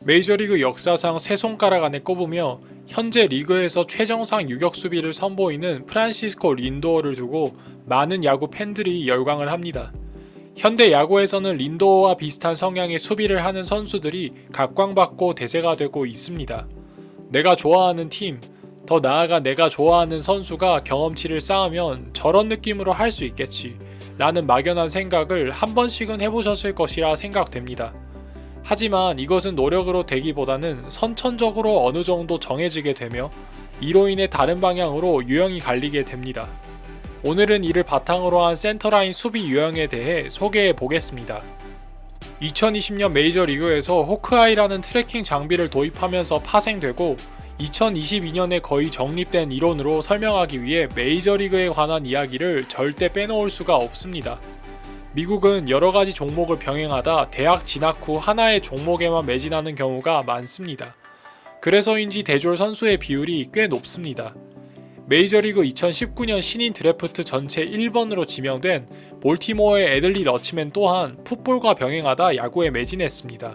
메이저리그 역사상 세 손가락 안에 꼽으며 현재 리그에서 최정상 유격 수비를 선보이는 프란시스코 린도어를 두고 많은 야구 팬들이 열광을 합니다. 현대 야구에서는 린도어와 비슷한 성향의 수비를 하는 선수들이 각광받고 대세가 되고 있습니다. 내가 좋아하는 팀, 더 나아가 내가 좋아하는 선수가 경험치를 쌓으면 저런 느낌으로 할 수 있겠지. 라는 막연한 생각을 한 번씩은 해보셨을 것이라 생각됩니다. 하지만 이것은 노력으로 되기보다는 선천적으로 어느 정도 정해지게 되며 이로 인해 다른 방향으로 유형이 갈리게 됩니다. 오늘은 이를 바탕으로 한 센터라인 수비 유형에 대해 소개해 보겠습니다. 2020년 메이저리그에서 호크아이라는 트래킹 장비를 도입하면서 파생되고 2022년에 거의 정립된 이론으로 설명하기 위해 메이저리그에 관한 이야기를 절대 빼놓을 수가 없습니다. 미국은 여러 가지 종목을 병행하다 대학 진학 후 하나의 종목에만 매진하는 경우가 많습니다. 그래서인지 대졸 선수의 비율이 꽤 높습니다. 메이저리그 2019년 신인 드래프트 전체 1번으로 지명된 볼티모어의 애들리 러치맨 또한 풋볼과 병행하다 야구에 매진했습니다.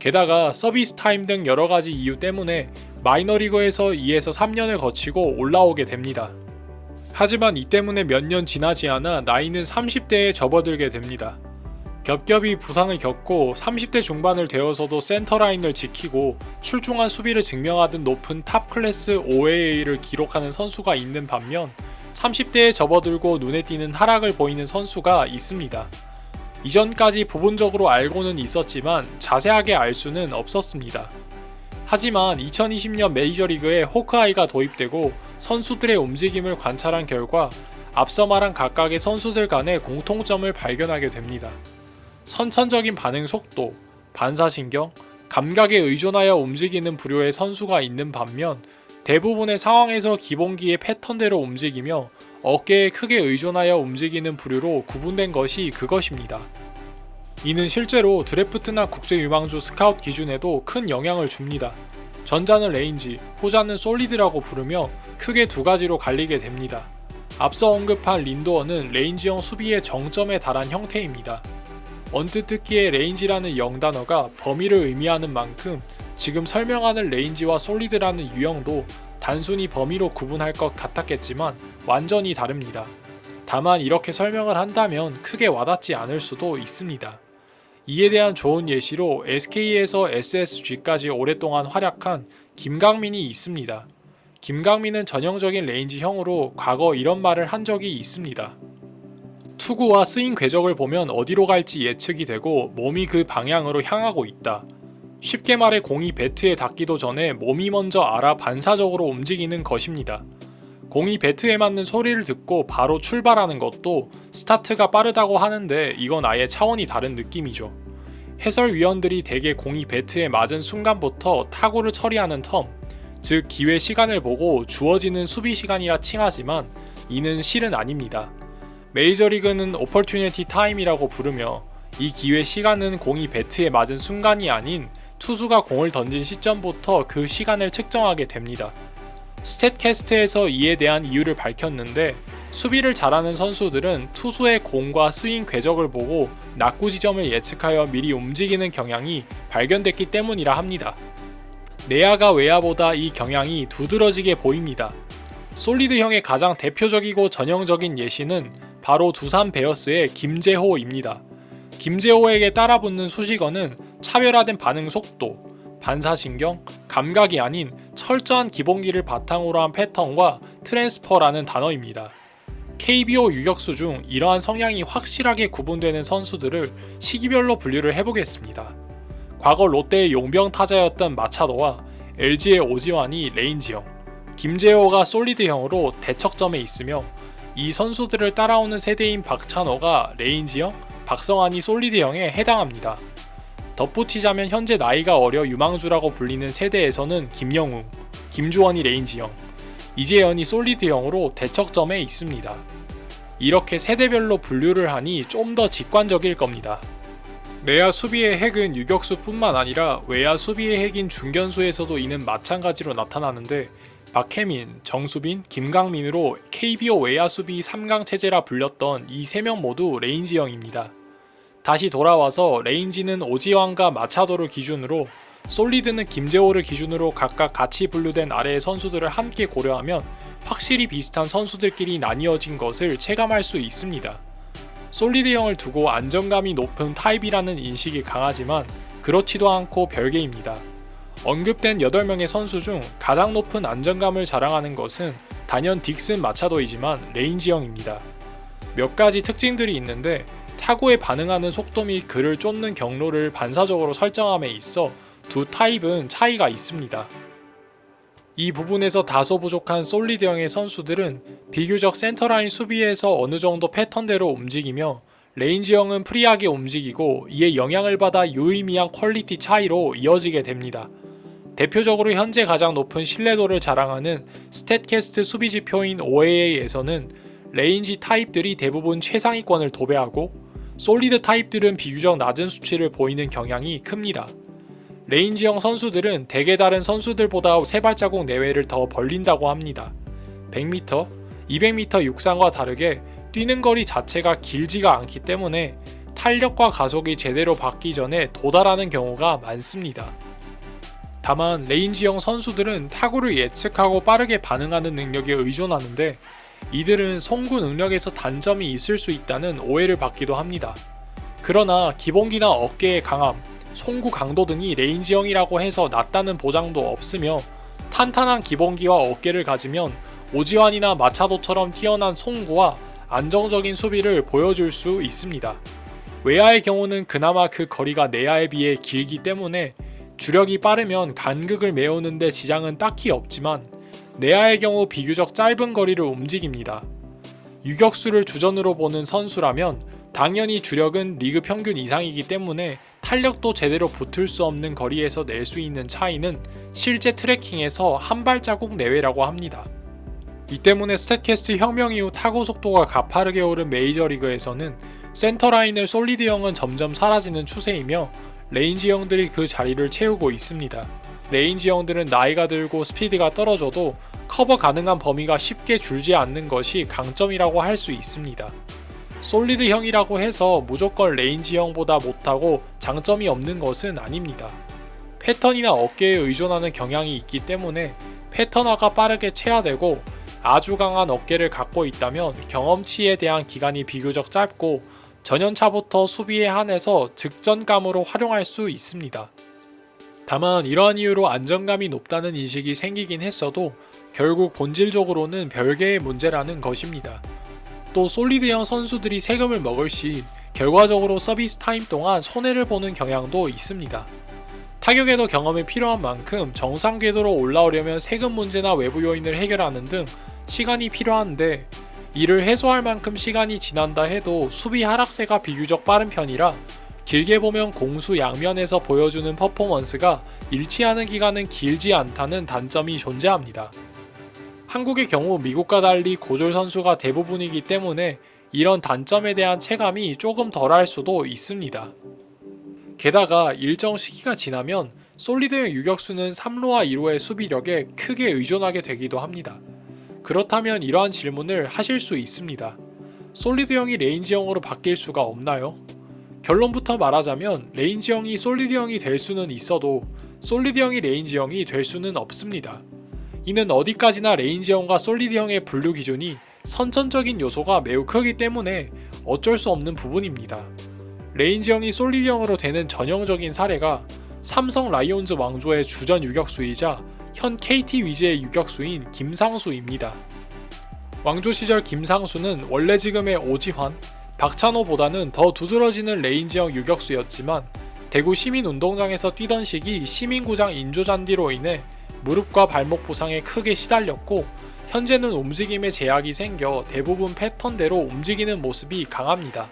게다가 서비스 타임 등 여러 가지 이유 때문에 마이너리그에서 2에서 3년을 거치고 올라오게 됩니다. 하지만 이 때문에 몇 년 지나지 않아 나이는 30대에 접어들게 됩니다. 겹겹이 부상을 겪고 30대 중반을 되어서도 센터라인을 지키고 출중한 수비를 증명하듯 높은 탑 클래스 OAA를 기록하는 선수가 있는 반면 30대에 접어들고 눈에 띄는 하락을 보이는 선수가 있습니다. 이전까지 부분적으로 알고는 있었지만 자세하게 알 수는 없었습니다. 하지만 2020년 메이저리그에 호크아이가 도입되고 선수들의 움직임을 관찰한 결과 앞서 말한 각각의 선수들 간의 공통점을 발견하게 됩니다. 선천적인 반응 속도, 반사신경, 감각에 의존하여 움직이는 부류의 선수가 있는 반면 대부분의 상황에서 기본기의 패턴대로 움직이며 어깨에 크게 의존하여 움직이는 부류로 구분된 것이 그것입니다. 이는 실제로 드래프트나 국제 유망주 스카웃 기준에도 큰 영향을 줍니다. 전자는 레인지, 후자는 솔리드라고 부르며 크게 두 가지로 갈리게 됩니다. 앞서 언급한 린도어는 레인지형 수비의 정점에 달한 형태입니다. 언뜻 듣기에 레인지라는 영단어가 범위를 의미하는 만큼 지금 설명하는 레인지와 솔리드라는 유형도 단순히 범위로 구분할 것 같았겠지만 완전히 다릅니다. 다만 이렇게 설명을 한다면 크게 와닿지 않을 수도 있습니다. 이에 대한 좋은 예시로 SK에서 SSG까지 오랫동안 활약한 김강민이 있습니다. 김강민은 전형적인 레인지형으로 과거 이런 말을 한 적이 있습니다. 투구와 스윙 궤적을 보면 어디로 갈지 예측이 되고 몸이 그 방향으로 향하고 있다. 쉽게 말해 공이 배트에 닿기도 전에 몸이 먼저 알아 반사적으로 움직이는 것입니다. 공이 배트에 맞는 소리를 듣고 바로 출발하는 것도 스타트가 빠르다고 하는데 이건 아예 차원이 다른 느낌이죠. 해설위원들이 대개 공이 배트에 맞은 순간부터 타구를 처리하는 텀, 즉 기회 시간을 보고 주어지는 수비 시간이라 칭하지만 이는 실은 아닙니다. 메이저리그는 오퍼튜니티 타임이라고 부르며 이 기회 시간은 공이 배트에 맞은 순간이 아닌 투수가 공을 던진 시점부터 그 시간을 측정하게 됩니다. 스탯캐스트에서 이에 대한 이유를 밝혔는데 수비를 잘하는 선수들은 투수의 공과 스윙 궤적을 보고 낙구 지점을 예측하여 미리 움직이는 경향이 발견됐기 때문이라 합니다. 내야가 외야보다 이 경향이 두드러지게 보입니다. 솔리드형의 가장 대표적이고 전형적인 예시는 바로 두산 베어스의 김재호입니다. 김재호에게 따라붙는 수식어는 차별화된 반응 속도, 반사신경, 감각이 아닌 철저한 기본기를 바탕으로 한 패턴과 트랜스퍼라는 단어입니다. KBO 유격수 중 이러한 성향이 확실하게 구분되는 선수들을 시기별로 분류를 해보겠습니다. 과거 롯데의 용병 타자였던 마차도와 LG의 오지환이 레인지형, 김재호가 솔리드형으로 대척점에 있으며 이 선수들을 따라오는 세대인 박찬호가 레인지형, 박성환이 솔리드형에 해당합니다. 덧붙이자면 현재 나이가 어려 유망주라고 불리는 세대에서는 김영웅, 김주원이 레인지형, 이재현이 솔리드형으로 대척점에 있습니다. 이렇게 세대별로 분류를 하니 좀 더 직관적일 겁니다. 내야 수비의 핵은 유격수뿐만 아니라 외야 수비의 핵인 중견수에서도 이는 마찬가지로 나타나는데 박혜민, 정수빈, 김강민으로 KBO 외야 수비 3강 체제라 불렸던 이 세 명 모두 레인지형입니다. 다시 돌아와서 레인지는 오지환과 마차도를 기준으로 솔리드는 김재호를 기준으로 각각 같이 분류된 아래의 선수들을 함께 고려하면 확실히 비슷한 선수들끼리 나뉘어진 것을 체감할 수 있습니다. 솔리드형을 두고 안정감이 높은 타입이라는 인식이 강하지만 그렇지도 않고 별개입니다. 언급된 8명의 선수 중 가장 높은 안정감을 자랑하는 것은 단연 딕슨 마차도이지만 레인지형입니다. 몇 가지 특징들이 있는데 타구에 반응하는 속도 및 그를 쫓는 경로를 반사적으로 설정함에 있어 두 타입은 차이가 있습니다. 이 부분에서 다소 부족한 솔리드형의 선수들은 비교적 센터라인 수비에서 어느 정도 패턴대로 움직이며 레인지형은 프리하게 움직이고 이에 영향을 받아 유의미한 퀄리티 차이로 이어지게 됩니다. 대표적으로 현재 가장 높은 신뢰도를 자랑하는 스탯캐스트 수비 지표인 OAA에서는 레인지 타입들이 대부분 최상위권을 도배하고 솔리드 타입들은 비교적 낮은 수치를 보이는 경향이 큽니다. 레인지형 선수들은 대개 다른 선수들보다 세 발자국 내외를 더 벌린다고 합니다. 100m, 200m 육상과 다르게 뛰는 거리 자체가 길지가 않기 때문에 탄력과 가속이 제대로 받기 전에 도달하는 경우가 많습니다. 다만 레인지형 선수들은 타구를 예측하고 빠르게 반응하는 능력에 의존하는데 이들은 송구 능력에서 단점이 있을 수 있다는 오해를 받기도 합니다. 그러나 기본기나 어깨의 강함, 송구 강도 등이 레인지형이라고 해서 낮다는 보장도 없으며 탄탄한 기본기와 어깨를 가지면 오지환이나 마차도처럼 뛰어난 송구와 안정적인 수비를 보여줄 수 있습니다. 외야의 경우는 그나마 그 거리가 내야에 비해 길기 때문에 주력이 빠르면 간극을 메우는데 지장은 딱히 없지만 내야의 경우 비교적 짧은 거리를 움직입니다. 유격수를 주전으로 보는 선수라면 당연히 주력은 리그 평균 이상이기 때문에 탄력도 제대로 붙을 수 없는 거리에서 낼 수 있는 차이는 실제 트래킹에서 한 발자국 내외라고 합니다. 이 때문에 스탯캐스트 혁명 이후 타구 속도가 가파르게 오른 메이저리그에서는 센터라인을 솔리드형은 점점 사라지는 추세이며 레인지형들이 그 자리를 채우고 있습니다. 레인지형들은 나이가 들고 스피드가 떨어져도 커버 가능한 범위가 쉽게 줄지 않는 것이 강점이라고 할 수 있습니다. 솔리드형이라고 해서 무조건 레인지형보다 못하고 장점이 없는 것은 아닙니다. 패턴이나 어깨에 의존하는 경향이 있기 때문에 패턴화가 빠르게 체화되고 아주 강한 어깨를 갖고 있다면 경험치에 대한 기간이 비교적 짧고 전연차부터 수비에 한해서 직전감으로 활용할 수 있습니다. 다만 이러한 이유로 안정감이 높다는 인식이 생기긴 했어도 결국 본질적으로는 별개의 문제라는 것입니다. 또 솔리드형 선수들이 세금을 먹을 시 결과적으로 서비스 타임 동안 손해를 보는 경향도 있습니다. 타격에도 경험이 필요한 만큼 정상 궤도로 올라오려면 세금 문제나 외부 요인을 해결하는 등 시간이 필요한데 이를 해소할 만큼 시간이 지난다 해도 수비 하락세가 비교적 빠른 편이라 길게 보면 공수 양면에서 보여주는 퍼포먼스가 일치하는 기간은 길지 않다는 단점이 존재합니다. 한국의 경우 미국과 달리 고졸 선수가 대부분이기 때문에 이런 단점에 대한 체감이 조금 덜할 수도 있습니다. 게다가 일정 시기가 지나면 솔리드형 유격수는 3루와 2루의 수비력에 크게 의존하게 되기도 합니다. 그렇다면 이러한 질문을 하실 수 있습니다. 솔리드형이 레인지형으로 바뀔 수가 없나요? 결론부터 말하자면 레인지형이 솔리드형이 될 수는 있어도 솔리드형이 레인지형이 될 수는 없습니다. 이는 어디까지나 레인지형과 솔리드형의 분류 기준이 선천적인 요소가 매우 크기 때문에 어쩔 수 없는 부분입니다. 레인지형이 솔리드형으로 되는 전형적인 사례가 삼성 라이온즈 왕조의 주전 유격수이자 현 KT 위즈의 유격수인 김상수입니다. 왕조 시절 김상수는 원래 지금의 오지환, 박찬호보다는 더 두드러지는 레인지형 유격수였지만 대구 시민운동장에서 뛰던 시기 시민구장 인조잔디로 인해 무릎과 발목 부상에 크게 시달렸고 현재는 움직임에 제약이 생겨 대부분 패턴대로 움직이는 모습이 강합니다.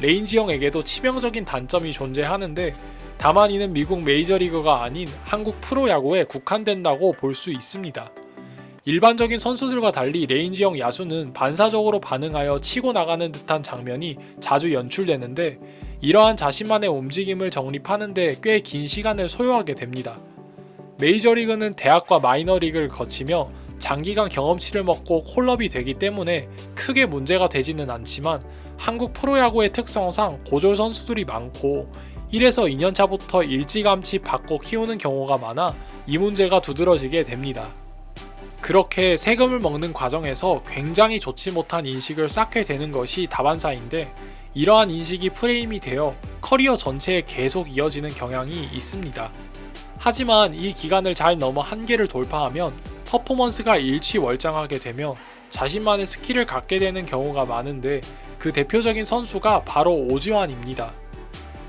레인지 형에게도 치명적인 단점이 존재하는데 다만 이는 미국 메이저리그가 아닌 한국 프로야구에 국한된다고 볼 수 있습니다. 일반적인 선수들과 달리 레인지형 야수는 반사적으로 반응하여 치고 나가는 듯한 장면이 자주 연출되는데 이러한 자신만의 움직임을 정립하는데 꽤 긴 시간을 소요하게 됩니다. 메이저리그는 대학과 마이너리그를 거치며 장기간 경험치를 먹고 콜럽이 되기 때문에 크게 문제가 되지는 않지만 한국 프로야구의 특성상 고졸 선수들이 많고 1에서 2년차부터 일찌감치 바꿔 키우는 경우가 많아 이 문제가 두드러지게 됩니다. 그렇게 세금을 먹는 과정에서 굉장히 좋지 못한 인식을 쌓게 되는 것이 다반사인데 이러한 인식이 프레임이 되어 커리어 전체에 계속 이어지는 경향이 있습니다. 하지만 이 기간을 잘 넘어 한계를 돌파하면 퍼포먼스가 일취월장하게 되며 자신만의 스킬을 갖게 되는 경우가 많은데 그 대표적인 선수가 바로 오지환입니다.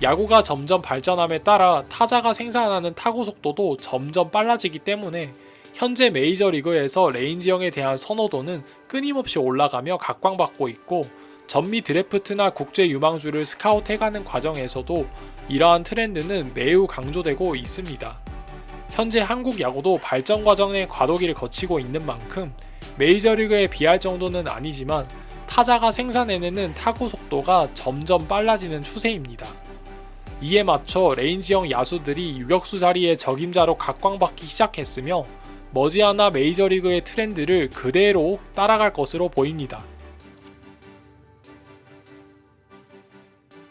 야구가 점점 발전함에 따라 타자가 생산하는 타구 속도도 점점 빨라지기 때문에 현재 메이저리그에서 레인지형에 대한 선호도는 끊임없이 올라가며 각광받고 있고 전미 드래프트나 국제 유망주를 스카웃해가는 과정에서도 이러한 트렌드는 매우 강조되고 있습니다. 현재 한국 야구도 발전 과정의 과도기를 거치고 있는 만큼 메이저리그에 비할 정도는 아니지만 타자가 생산해내는 타구 속도가 점점 빨라지는 추세입니다. 이에 맞춰 레인지형 야수들이 유격수 자리에 적임자로 각광받기 시작했으며 머지않아 메이저리그의 트렌드를 그대로 따라갈 것으로 보입니다.